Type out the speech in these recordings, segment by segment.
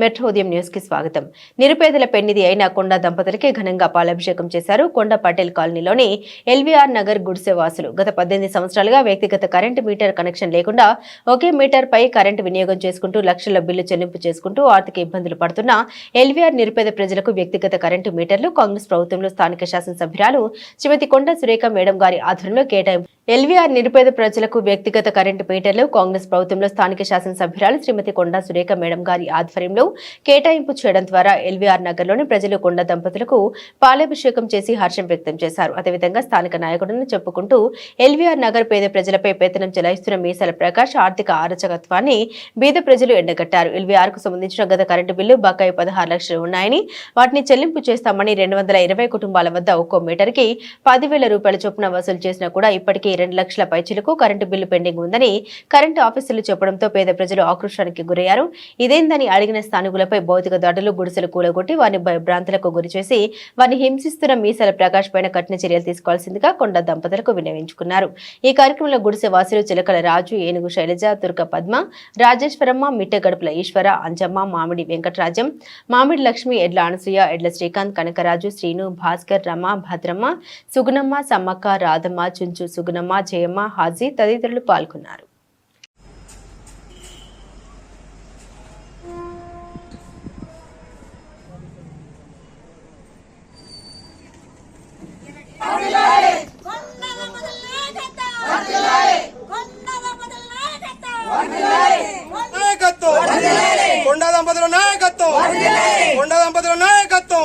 Metro ఉదయం న్యూస్కి స్వాగతం. నిరుపేదల పెన్నిది అయిన కొండ దంపతులకి ఘనంగా పాలాభిషేకం చేశారు కొండ పటేల్ కాలనీలోని ఎల్వీఆర్ నగర్ గుడిసె వాసులు. గత పద్దెనిమిది సంవత్సరాలుగా వ్యక్తిగత కరెంటు మీటర్ కనెక్షన్ లేకుండా ఒకే మీటర్ పై కరెంటు వినియోగం చేసుకుంటూ లక్షల బిల్లు చెల్లింపు చేసుకుంటూ ఆర్థిక ఇబ్బందులు పడుతున్న ఎల్వీఆర్ నిరుపేద ప్రజలకు వ్యక్తిగత కరెంటు మీటర్లు కాంగ్రెస్ ప్రభుత్వంలో స్థానిక శాసనసభ్యురాలు శ్రీమతి కొండ సురేఖ మేడం గారి ఆధ్వర్యంలో కేటాయింపు ఎల్వీఆర్ నిరుపేద ప్రజలకు వ్యక్తిగత కరెంటు మీటర్లు కాంగ్రెస్ ప్రభుత్వంలో స్థానిక శాసనసభ్యురాలు శ్రీమతి కొండా సురేఖ మేడం గారి ఆధ్వర్యంలో కేటాయింపు చేయడం ద్వారా ఎల్వీఆర్ నగర్లోని ప్రజలు కొండ దంపతులకు పాలాభిషేకం చేసి హర్షం వ్యక్తం చేశారు. అదేవిధంగా స్థానిక నాయకుడిని చెప్పుకుంటూ ఎల్వీఆర్ నగర్ పేద ప్రజలపై పెత్తనం చెలాయిస్తున్న మీసాల ప్రకాష్ ఆర్థిక ఆరచకత్వాన్ని బీద ప్రజలు ఎండగట్టారు. ఎల్వీఆర్కు సంబంధించిన గత కరెంటు బిల్లు బకాయి పదహారు లక్షలు ఉన్నాయని వాటిని చెల్లింపు చేస్తామని రెండు వందల ఇరవై కుటుంబాల వద్ద ఒక్కో మీటర్కి పదివేల రూపాయల చొప్పున వసూలు చేసినా కూడా ఇప్పటికీ రెండు లక్షల పైచీలకు కరెంటు బిల్లు పెండింగ్ ఉందని కరెంటు ఆఫీసులు చెప్పడంతో పేద ప్రజలు ఆక్రోశానికి గురయ్యారు. ఇదేందని అడిగిన స్థానికులపై భౌతిక దాడులు గుడిసెలు కూలగొట్టి వారిని భయభ్రాంతులకు గురిచేసి వారిని హింసిస్తున్న మీసాల ప్రకాష్ పైన కఠిన చర్యలు తీసుకోవాల్సిందిగా కొండ దంపతులకు విన్నవించుకున్నారు. ఈ కార్యక్రమంలో గుడిసె వాసులు చిలకల రాజు ఏనుగు శైలజ తుర్క పద్మ రాజేశ్వరమ్మ మిట్టగడుపుల ఈశ్వర అంజమ్మ మామిడి వెంకటరాజం మామిడి లక్ష్మి ఎడ్ల అనసూయ ఎడ్ల శ్రీకాంత్ కనకరాజు శ్రీను భాస్కర్ రమ భద్రమ్మ సుగుణమ్మ సమ్మక్క రాధమ్మ చుంచు సుగుణమ్మ జయమ్మ హాజీ తదితరులు పాల్గొన్నారు. కొండ దంపతుల నాయకత్వం. కొండ దంపతుల నాయకత్వం.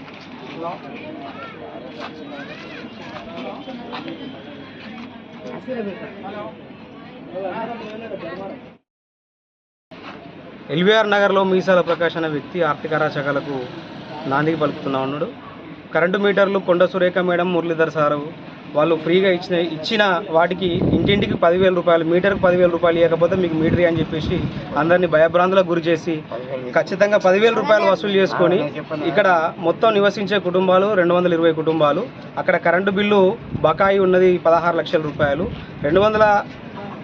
ఎల్వీఆర్ నగర్లో మీసాల ప్రకాష్ అనే వ్యక్తి ఆర్థిక అరాచకాలకు నాంది పలుకుతున్నా ఉన్నాడు. కరెంటు మీటర్లు కొండ సురేఖ మేడం మురళీధర్ సారు వాళ్ళు ఫ్రీగా ఇచ్చిన ఇచ్చిన వాటికి ఇంటింటికి పదివేల రూపాయలు మీటర్కి పదివేల రూపాయలు ఇవ్వకపోతే మీకు మీటర్ అని చెప్పేసి అందరినీ భయభ్రాంతులకు గురి చేసి ఖచ్చితంగా పదివేల రూపాయలు వసూలు చేసుకొని ఇక్కడ మొత్తం నివసించే కుటుంబాలు రెండు వందల ఇరవై కుటుంబాలు. అక్కడ కరెంటు బిల్లు బకాయి ఉన్నది పదహారు లక్షల రూపాయలు. రెండు వందల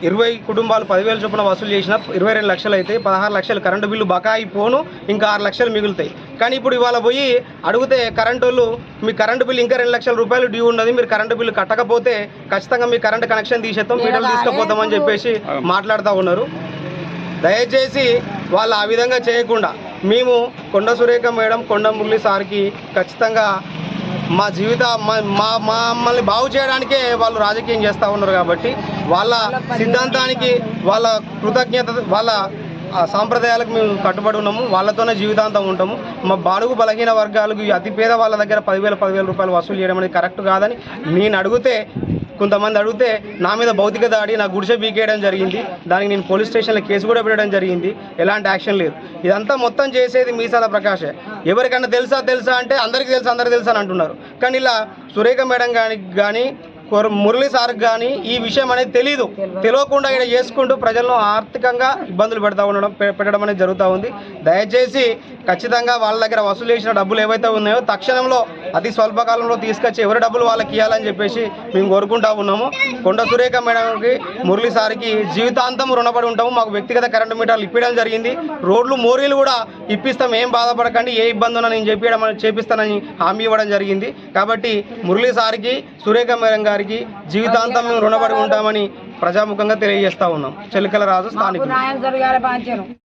ఇరవై కుటుంబాలు పదివేల చొప్పున వసూలు చేసిన ఇరవై రెండు లక్షలు అయితే పదహారు లక్షలు కరెంటు బిల్లు బకాయి పోను ఇంకా ఆరు లక్షలు మిగులుతాయి. కానీ ఇప్పుడు ఇవాళ పోయి అడిగితే కరెంటు వాళ్ళు మీ కరెంటు బిల్లు ఇంకా రెండు లక్షల రూపాయలు డ్యూ ఉన్నది మీరు కరెంటు బిల్లు కట్టకపోతే ఖచ్చితంగా మీ కరెంటు కనెక్షన్ తీసేస్తాం మీటర్లు తీసుకుపోతామని చెప్పేసి మాట్లాడుతూ ఉన్నారు. దయచేసి వాళ్ళు ఆ విధంగా చేయకుండా మేము కొండ సురేఖ మేడం కొండ మురళి సార్కి ఖచ్చితంగా మా జీవిత మా- మా మమ్మల్ని బాగు చేయడానికే వాళ్ళు రాజకీయం చేస్తూ ఉన్నారు కాబట్టి వాళ్ళ సిద్ధాంతానికి వాళ్ళ కృతజ్ఞత వాళ్ళ సాంప్రదాయాలకు మేము కట్టుబడి ఉన్నాము. వాళ్ళతోనే జీవితాంతం ఉంటాము. మా బాడుగు బలహీన వర్గాలకు ఈ అతి పేద వాళ్ళ దగ్గర పదివేల పదివేల రూపాయలు వసూలు చేయడం అనేది కరెక్ట్ కాదని నేను అడిగితే కొంతమంది అడిగితే నా మీద భౌతిక దాడి నా గుడిసె బీకేయడం జరిగింది. దానికి నేను పోలీస్ స్టేషన్లో కేసు కూడా పెట్టడం జరిగింది. ఎలాంటి యాక్షన్ లేదు. ఇదంతా మొత్తం చేసేది మీసాల ప్రకాశే. ఎవరికన్నా తెలుసా తెలుసా అంటే అందరికీ తెలుసు అందరికీ తెలుసా అని అంటున్నారు. కానీ ఇలా సురేఖ మేడం కానీ కానీ మురళి సార్ కానీ ఈ విషయం అనేది తెలియదు తెలియకుండా ఇక్కడ చేసుకుంటూ ప్రజలను ఆర్థికంగా ఇబ్బందులు పెడతా ఉండడం పె- పెట్టడం అనేది జరుగుతూ ఉంది. దయచేసి ఖచ్చితంగా వాళ్ళ దగ్గర వసూలు చేసిన డబ్బులు ఏవైతే ఉన్నాయో తక్షణంలో అతి స్వల్పకాలంలో తీసుకొచ్చి ఎవరి డబ్బులు వాళ్ళకి ఇవ్వాలని చెప్పేసి మేము కోరుకుంటా ఉన్నాము. కొండ సురేఖ మేడంకి మురళి సార్కి జీవితాంతం రుణపడి ఉంటాము. మాకు వ్యక్తిగత కరెంటు మీటర్లు ఇప్పించడం జరిగింది. రోడ్లు మోరీలు కూడా ఇప్పిస్తాం. ఏం బాధపడకండి. ఏ ఇబ్బంది ఉన్నా నేను చెప్పడం చేపిస్తానని హామీ ఇవ్వడం జరిగింది. కాబట్టి మురళి సార్కి సురేఖ మేడం గారికి జీవితాంతం మేము రుణపడి ఉంటామని ప్రజాముఖంగా తెలియజేస్తా ఉన్నాం. చెలికల రాజు స్థానికులు.